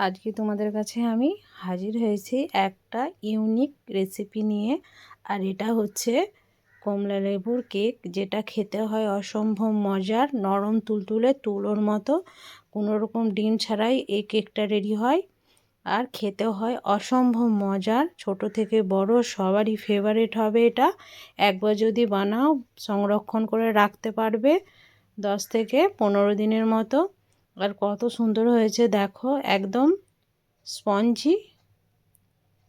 আজকে তোমাদের কাছে আমি হাজির হয়েছি একটা ইউনিক রেসিপি নিয়ে, আর এটা হচ্ছে কমলা লেবুর কেক, যেটা খেতে হয় অসম্ভব মজার, নরম তুলতুলে তুলোর মতো। কোনো রকম ডিম ছাড়াই এই কেকটা রেডি হয়, আর খেতে হয় অসম্ভব মজার। ছোট থেকে বড় সবারই ফেভারিট হবে এটা। একবার যদি বানাও, সংরক্ষণ করে রাখতে পারবে দশ থেকে পনেরো দিনের মতো। আর কত সুন্দর হয়েছে, দেখো, একদম স্পঞ্জি,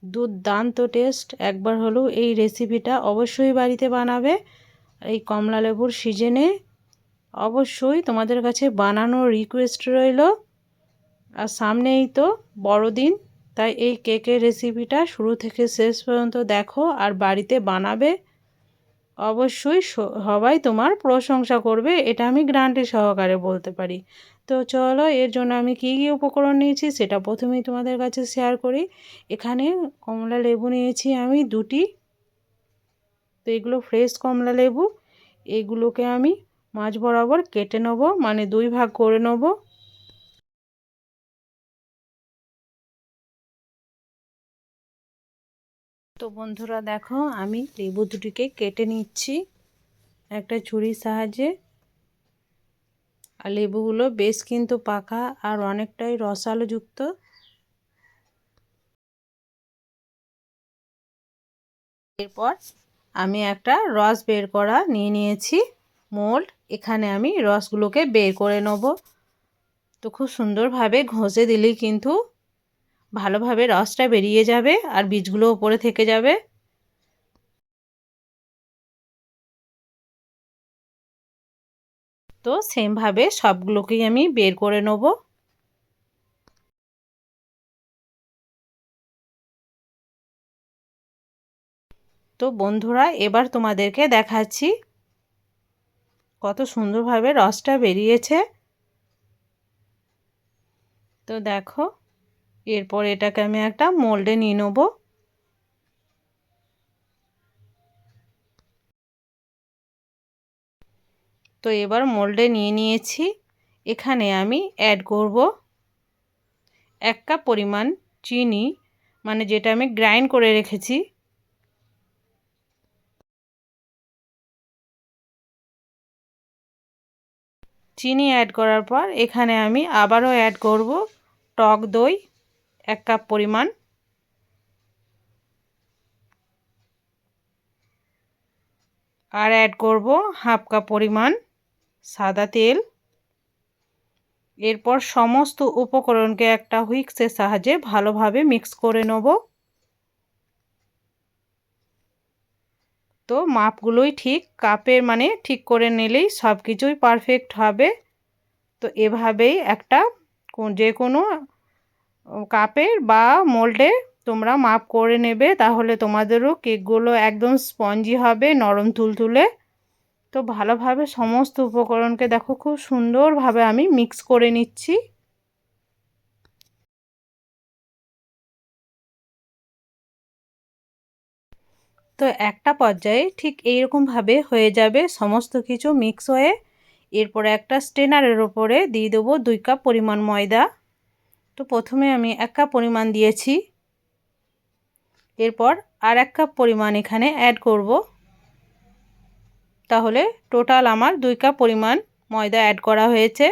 দুর্দান্ত টেস্ট একবার হলেও এই রেসিপিটা অবশ্যই বাড়িতে বানাবে। এই কমলা লেবুর সিজনে অবশ্যই তোমাদের কাছে বানানোর রিকোয়েস্ট রইল। আর সামনেই তো বড়দিন, তাই এই কেকের রেসিপিটা শুরু থেকে শেষ পর্যন্ত দেখো আর বাড়িতে বানাবে। অবশ্যই সবাই তোমার প্রশংসা করবে, এটা আমি গ্রান্টি সহকারে বলতে পারি। তো চলো, এর জন্য আমি কী কী উপকরণ নিয়েছি সেটা প্রথমেই তোমাদের কাছে শেয়ার করি। এখানে কমলা লেবু নিয়েছি আমি দুটি। তো এগুলো ফ্রেশ কমলা লেবু। এগুলোকে আমি মাছ বরাবর কেটে নেব মানে দুই ভাগ করে নেব। তো বন্ধুরা দেখো, আমি লেবু দুটিকে কেটে নিচ্ছি। একটা ছুরির সাহায্যে আর লেবুগুলো বেশ কিন্তু পাকা আর অনেকটাই রসালোযুক্ত এরপর আমি একটা রস বের করা নিয়ে নিয়েছি। মোল্ড, এখানে আমি রসগুলোকে বের করে নেব। তো খুব সুন্দরভাবে ঘষে দিলেই কিন্তু ভালোভাবে রসটা বেরিয়ে যাবে আর বীজগুলো ওপরে থেকে যাবে। তো সেমভাবে সবগুলোকেই আমি বের করে নেব। তো বন্ধুরা, এবার তোমাদেরকে দেখাচ্ছি কত সুন্দরভাবে রসটা বেরিয়েছে। তো দেখো, এরপর এটাকে আমি একটা মোল্ডে নিয়ে নেব। তো এবার মোল্ডে নিয়ে নিয়েছি। এখানে আমি অ্যাড করব এক কাপ পরিমাণ চিনি মানে যেটা আমি গ্রাইন্ড করে রেখেছি। চিনি অ্যাড করার পর এখানে আমি আবারও অ্যাড করব টক দই এক কাপ পরিমাণ। আর অ্যাড করব হাফ কাপ পরিমাণ। সাদা তেল। এরপর সমস্ত উপকরণকে একটা হুইক্সের সাহায্যে ভালোভাবে মিক্স করে নেব। তো মাপগুলোই ঠিক, কাপের মানে ঠিক করে নিলেই সব কিছুই পারফেক্ট হবে। তো এভাবেই একটা যে কোনো কাপের বা মোল্ডে তোমরা মাপ করে নেবে, তাহলে তোমাদেরও কেকগুলো একদম স্পঞ্জি হবে, নরম তুলতুলে তো ভালোভাবে সমস্ত উপকরণকে দেখো খুব সুন্দরভাবে আমি মিক্স করে নিচ্ছি। তো একটা পর্যায়ে ঠিক এইরকমভাবে হয়ে যাবে সমস্ত কিছু মিক্স হয়ে। এরপরে একটা স্টেনারের ওপরে দিয়ে দেবো দুই কাপ পরিমাণ ময়দা। তো প্রথমে আমি এক কাপ পরিমাণ দিয়েছি। এরপর আর এক কাপ পরিমাণ এখানে অ্যাড করব। তাহলে টোটাল আমার দুই কাপ পরিমাণ ময়দা অ্যাড করা হয়েছে।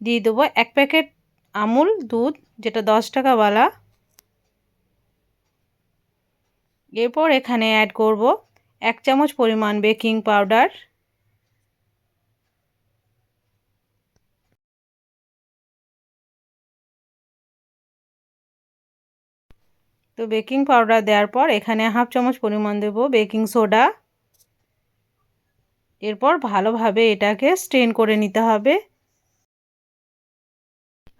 দিয়ে দেবো এক প্যাকেট আমুল দুধ, যেটা দশ টাকাওয়ালা এরপর এখানে অ্যাড করব এক চামচ পরিমাণ বেকিং পাউডার তো বেকিং পাউডার দেওয়ার পর এখানে হাফ চামচ পরিমাণ দেব বেকিং সোডা এরপর ভালোভাবে এটাকে স্ট্রেন করে নিতে হবে।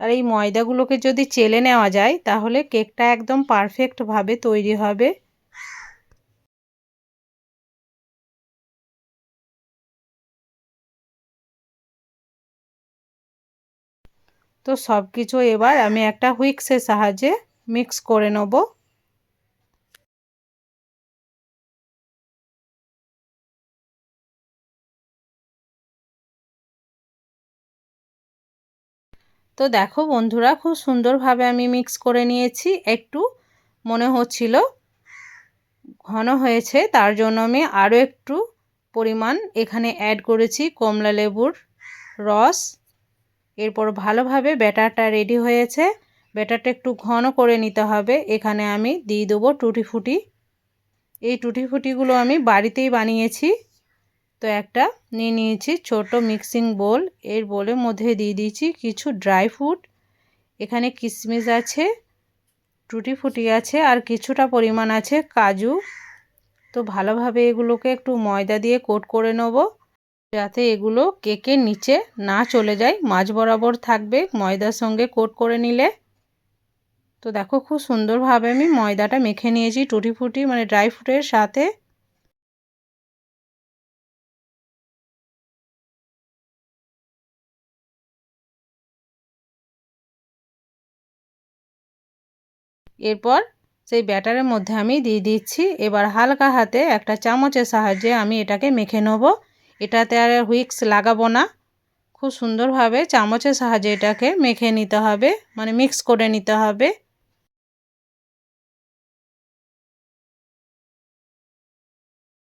আর এই ময়দাগুলোকে যদি চেলে নেওয়া যায়, তাহলে কেকটা একদম পারফেক্টভাবে তৈরি হবে। তো সব কিছু এবার আমি একটা হুইক্সের সাহায্যে মিক্স করে নেব। তো দেখো বন্ধুরা, খুব সুন্দরভাবে আমি মিক্স করে নিয়েছি। একটু মনে হচ্ছিল ঘন হয়েছে, তার জন্য আমি আরও একটু পরিমাণ এখানে অ্যাড করেছি কমলা লেবুর রস। এরপর ভালোভাবে ব্যাটারটা রেডি হয়েছে। ব্যাটারটা একটু ঘন করে নিতে হবে। এখানে আমি দিয়ে দেবো টুটি ফুটি এই টুটি ফুটিগুলো আমি বাড়িতেই বানিয়েছি। তো একটা নিয়ে নিয়েছি ছোট মিক্সিং বোল। এর বোলের মধ্যে দিয়ে দিয়েছি কিছু ড্রাই ফ্রুট। এখানে কিশমিশ আছে, টুটি ফুটি আছে, আর কিছুটা পরিমাণ আছে কাজু। তো ভালোভাবে এগুলোকে একটু ময়দা দিয়ে কোট করে নেব, যাতে এগুলো কেকের নিচে না চলে যায়। মাছ বরাবর থাকবে ময়দার সঙ্গে কোট করে নিলে। তো দেখো খুব সুন্দরভাবে আমি ময়দাটা মেখে নিয়েছি টুটি ফুটি মানে ড্রাই ফ্রুটের সাথে। এরপর সেই ব্যাটারের মধ্যে আমি দিয়ে দিচ্ছি। এবার হালকা হাতে একটা চামচের সাহায্যে আমি এটাকে মেখে নেব। এটাতে আর হুইক্স লাগাবো না। খুব সুন্দরভাবে চামচের সাহায্যে এটাকে মেখে নিতে হবে মানে মিক্স করে নিতে হবে।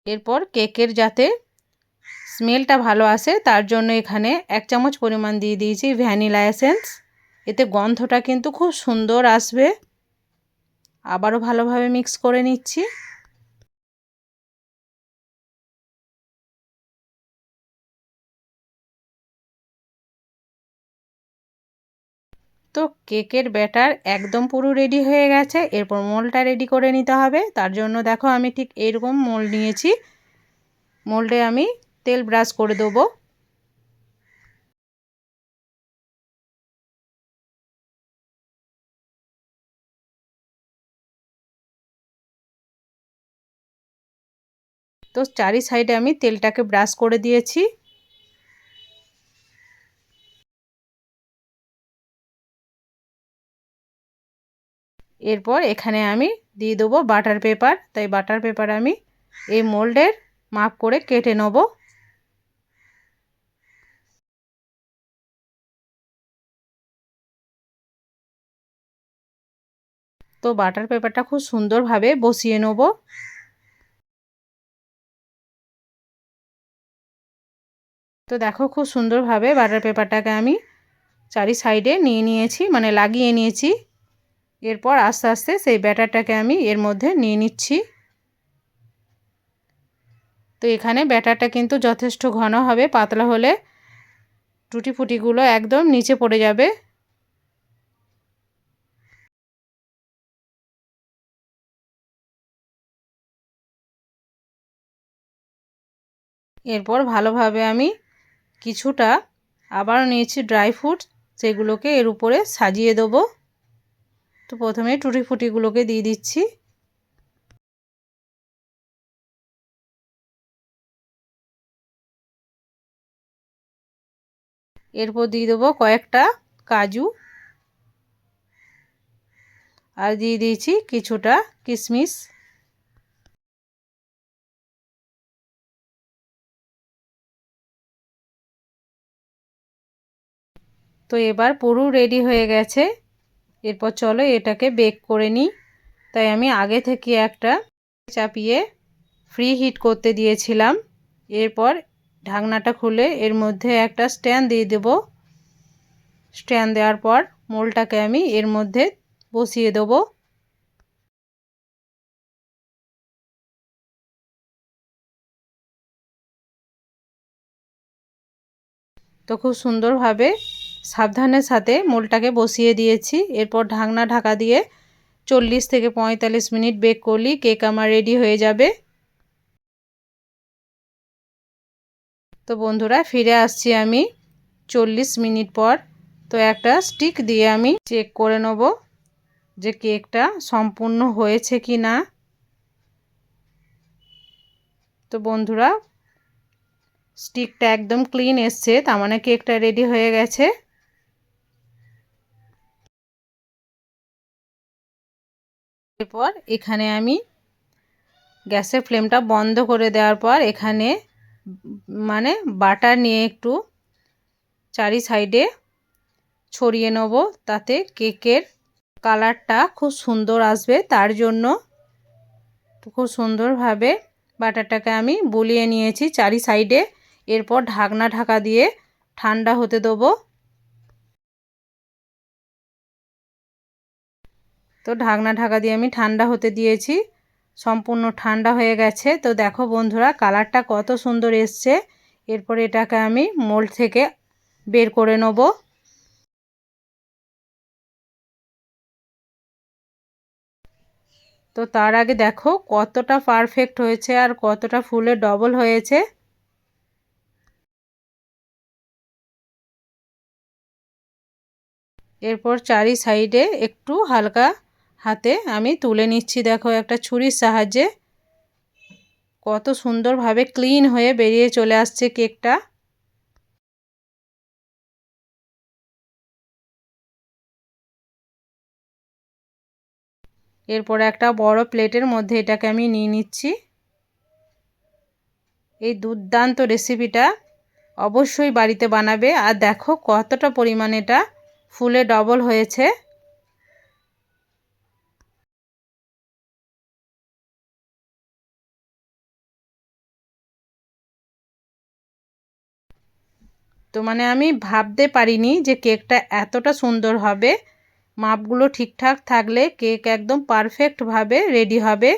এরপর কেকের যাতে স্মেলটা ভালো আসে, তার জন্য এখানে এক চামচ পরিমাণ দিয়ে দিয়েছি ভ্যানিলা এসেন্স। এতে গন্ধটা কিন্তু খুব সুন্দর আসবে। আবারও ভালোভাবে মিক্স করে নিচ্ছি। তো কেকের ব্যাটার একদম পুরো রেডি হয়ে গেছে, এরপর মোলটা রেডি করে নিতে হবে। তার জন্য দেখো আমি ঠিক এরকম মোল নিয়েছি। মোল্ডে আমি তেল ব্রাশ করে দেবো। তো চারি সাইডে আমি তেলটাকে ব্রাশ করে দিয়েছি। এরপর এখানে আমি দিয়ে দেবো বাটার পেপার। তাই বাটার পেপার আমি এই মোল্ডের মাপ করে কেটে নেব। তো বাটার পেপারটা খুব সুন্দরভাবে বসিয়ে নেব। তো দেখো খুব সুন্দরভাবে বাটার পেপারটাকে আমি চারি সাইডে নিয়ে নিয়েছি মানে লাগিয়ে নিয়েছি। এরপর আস্তে আস্তে সেই ব্যাটারটাকে আমি এর মধ্যে নিয়ে নিচ্ছি। তো এখানে ব্যাটারটা কিন্তু যথেষ্ট ঘন হবে, পাতলা হলে টুটি ফুটিগুলো একদম নিচে পড়ে যাবে। এরপর ভালোভাবে আমি কিছুটা আবার নিয়েছি ড্রাই ফ্রুট সেগুলোকে এর উপরে সাজিয়ে দেবো। তো প্রথমে টুটি ফুটিগুলোকে দিয়ে দিচ্ছি। এরপর দিয়ে দেবো কয়েকটা কাজু। আর দিয়ে দিয়েছি কিছুটা কিশমিশ তো এবার পুরো রেডি হয়ে গেছে। এরপর চলো এটাকে বেক করে নিই। তাই আমি আগে থেকে একটা চাপিয়ে ফ্রি হিট করতে দিয়েছিলাম। এরপর ঢাকনাটা খুলে এর মধ্যে একটা স্ট্যান্ড দিয়ে দেব। স্ট্যান্ড দেওয়ার পর মোলটাকে আমি এর মধ্যে বসিয়ে দেব। তো খুব সুন্দরভাবে সাবধানের সাথে মোলটাকে বসিয়ে দিয়েছি। এরপর ঢাকনা ঢাকা দিয়ে চল্লিশ থেকে পঁয়তাল্লিশ মিনিট বেক করলি, কেক আমার রেডি হয়ে যাবে। তো বন্ধুরা, ফিরে আসছি আমি চল্লিশ মিনিট পর। তো একটা স্টিক দিয়ে আমি চেক করে নেব যে কেকটা সম্পূর্ণ হয়েছে কি না। তো বন্ধুরা, স্টিকটা একদম ক্লিন এসছে, তার মানে কেকটা রেডি হয়ে গেছে। এরপর এখানে আমি গ্যাসের ফ্লেমটা বন্ধ করে দেওয়ার পর এখানে মানে বাটার নিয়ে একটু চারি সাইডে ছড়িয়ে নেব। তাতে কেকের কালারটা খুব সুন্দর আসবে। তার জন্য খুব সুন্দরভাবে বাটারটাকে আমি বলিয়ে নিয়েছি চারি সাইডে। এরপর ঢাকনা ঢাকা দিয়ে ঠান্ডা হতে দেবো। তো ঢাকনা ঢাকা দিয়ে আমি ঠান্ডা হতে দিয়েছি। সম্পূর্ণ ঠান্ডা হয়ে গেছে। তো দেখো বন্ধুরা, কালারটা কত সুন্দর এসছে। এরপর এটাকে আমি মোল্ড থেকে বের করে নেব। তো তার আগে দেখো কতটা পারফেক্ট হয়েছে আর কতটা ফুলে ডবল হয়েছে। এরপর চারি সাইডে একটু হালকা হাতে আমি তুলে নিচ্ছি। দেখো একটা ছুরির সাহায্যে কত সুন্দরভাবে ক্লিন হয়ে বেরিয়ে চলে আসছে কেকটা। এরপর একটা বড় প্লেটের মধ্যে এটাকে আমি নিয়ে নিচ্ছি। এই দুর্দান্ত রেসিপিটা অবশ্যই বাড়িতে বানাবে। আর দেখো কতটা পরিমাণ এটা ফুলে ডবল হয়েছে। তো মানে আমি ভাবতে পারিনি যে কেকটা এতটা সুন্দর হবে। মাপগুলো ঠিকঠাক থাকলে কেক একদম পারফেক্টভাবে রেডি হবে।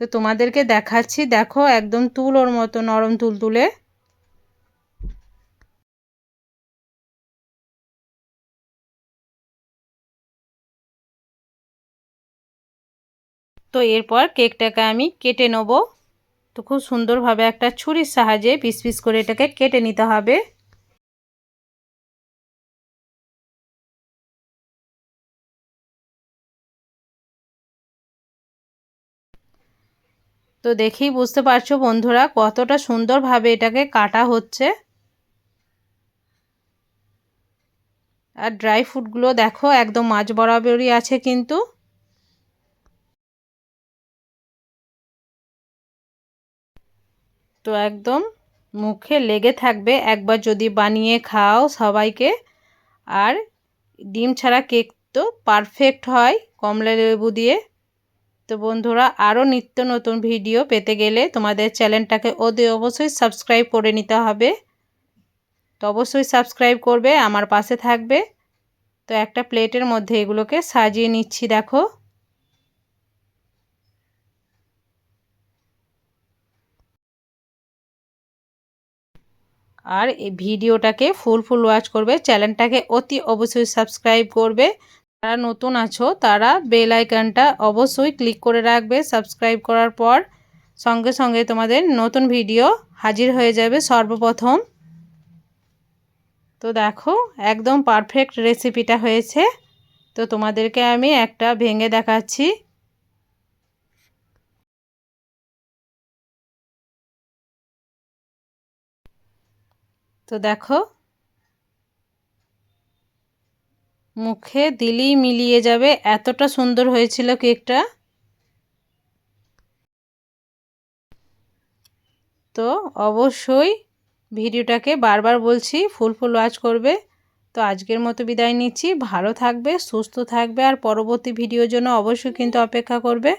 তো তোমাদেরকে দেখাচ্ছি, দেখো একদম তুলোর মতো, নরম তুল তো এরপর কেকটাকে আমি কেটে নেব। তো খুব সুন্দরভাবে একটা ছুরির সাহায্যে পিস পিস করে এটাকে কেটে নিতে হবে। তো দেখেই বুঝতে পারছ বন্ধুরা কতটা সুন্দরভাবে এটাকে কাটা হচ্ছে। আর ড্রাই ফ্রুটগুলো দেখো একদম মাছ বরাবরই আছে কিন্তু। তো একদম মুখে লেগে থাকবে। একবার যদি বানিয়ে খাও সবাইকে। আর ডিম ছাড়া কেক তো পারফেক্ট হয় কমলা লেবু দিয়ে। তো বন্ধুরা, আরও নিত্য নতুন ভিডিও পেতে গেলে তোমাদের চ্যানেলটাকে অতি অবশ্যই সাবস্ক্রাইব করে নিতে হবে। তো অবশ্যই সাবস্ক্রাইব করবে, আমার পাশে থাকবে। তো একটা প্লেটের মধ্যে এগুলোকে সাজিয়ে নিচ্ছি, দেখো। আর এই ভিডিওটাকে ফুল ফুল ওয়াচ করবে। চ্যানেলটাকে অতি অবশ্যই সাবস্ক্রাইব করবে। যারা নতুন আছো, তারা বেল আইকনটা অবশ্যই ক্লিক করে রাখবে। সাবস্ক্রাইব করার পর সঙ্গে সঙ্গে তোমাদের নতুন ভিডিও হাজির হয়ে যাবে সর্বপ্রথম। তো দেখো, একদম পারফেক্ট রেসিপিটা হয়েছে। তো তোমাদেরকে আমি একটা ভেঙে দেখাচ্ছি। তো দেখো। মুখে দিলেই মিলিয়ে যাবে। এতটা সুন্দর হয়েছিল কেকটা। তো অবশ্যই ভিডিওটাকে বারবার বলছি, ফুল ফুল ওয়াচ করবে। তো আজকের মতো বিদায় নিচ্ছি। ভালো থাকবে, সুস্থ থাকবে, আর পরবর্তী ভিডিওর জন্য অবশ্যই কিন্তু অপেক্ষা করবে।